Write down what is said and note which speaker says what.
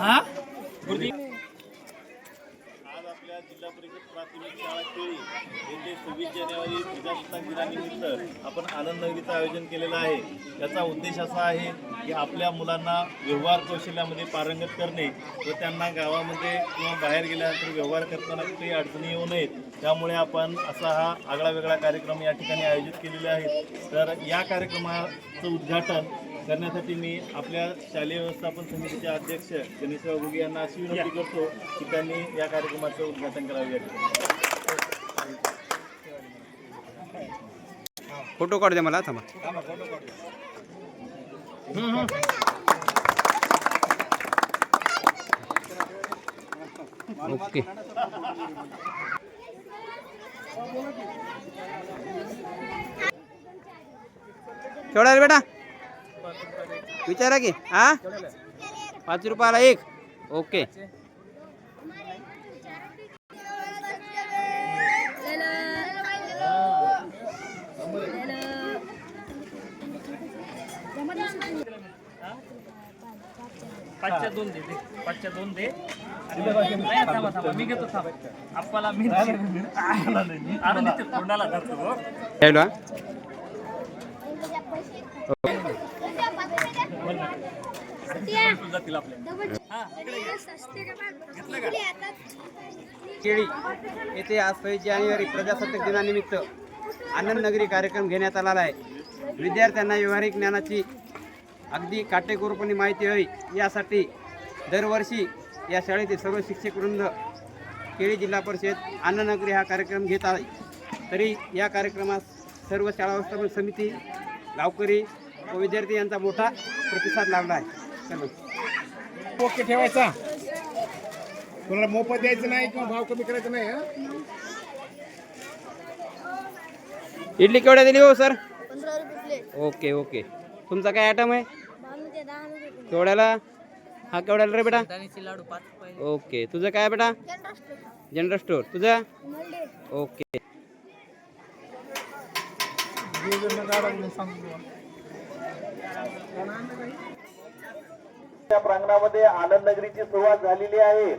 Speaker 1: हा?
Speaker 2: जिल्हा परिषद प्राथमिक शाळा केळी येथे सव्वीस जानेवारी प्रजासत्ताक दिनानिमित्त आपण आनंद नगरीचं आयोजन केलेलं आहे. याचा उद्देश असा आहे की आपल्या मुलांना व्यवहार कौशल्यामध्ये पारंगत करणे व त्यांना गावामध्ये किंवा बाहेर गेल्यानंतर व्यवहार करताना काही अडचणी येऊ नयेत. त्यामुळे आपण असा हा आगळा वेगळा कार्यक्रम या ठिकाणी आयोजित केलेले आहेत तर या कार्यक्रमाचं उद्घाटन करण्यासाठी मी आपल्या शालेय व्यवस्थापन समितीचे अध्यक्ष गणेशराव घुगे यांना अशी विनंती करतो की त्यांनी या कार्यक्रमाचं उद्घाटन करावे या ठिकाणी.
Speaker 3: फोटो काढू द्या मला थांबा. ओके. केवढा रे बेटा? विचारा की हा? पाच रुपयाला एक. ओके.
Speaker 4: पाचच्या दोन दे दे. पाचच्या दोन दे. नाही, थांबा थांबा मी घेतो थांबा. आप्पाला मी देते. तोंडाला धरतो हो. आपल्या
Speaker 3: केळी. येथे आज सव्वीस जानेवारी प्रजासत्ताक दिनानिमित्त आनंद नगरी कार्यक्रम घेण्यात आलेला आहे. विद्यार्थ्यांना व्यावहारिक ज्ञानाची अगदी काटेकोरपणे माहिती हवी. यासाठी दरवर्षी या शाळेतील सर्व शिक्षक वृंद केळी जिल्हा परिषद आनंद नगरी हा कार्यक्रम घेत आहे. तरी या कार्यक्रमास सर्व शाळा व्यवस्थापन समिती गावकरी व विद्यार्थी यांचा मोठा प्रतिसाद लाभला आहे. चलो.
Speaker 5: ओके ठेवायचा. कोणाला मोफत द्यायचं नाही किंवा भाव कमी करायचा नाही हं?
Speaker 3: इडली केवढ्या दिली हो सर?
Speaker 1: पंधरा रुपये प्लेट.
Speaker 3: Okay okay. तुमचा काय आयटम आहे?
Speaker 1: दहा रुपये
Speaker 3: केवढ्याला? हा केवढ्याला रे बेटा? ओके. तुझं काय बेटा? General store. तुझं? ओके.
Speaker 2: त्या प्रांगणामध्ये आनंद नगरीची सुरुवात झालेली आहे.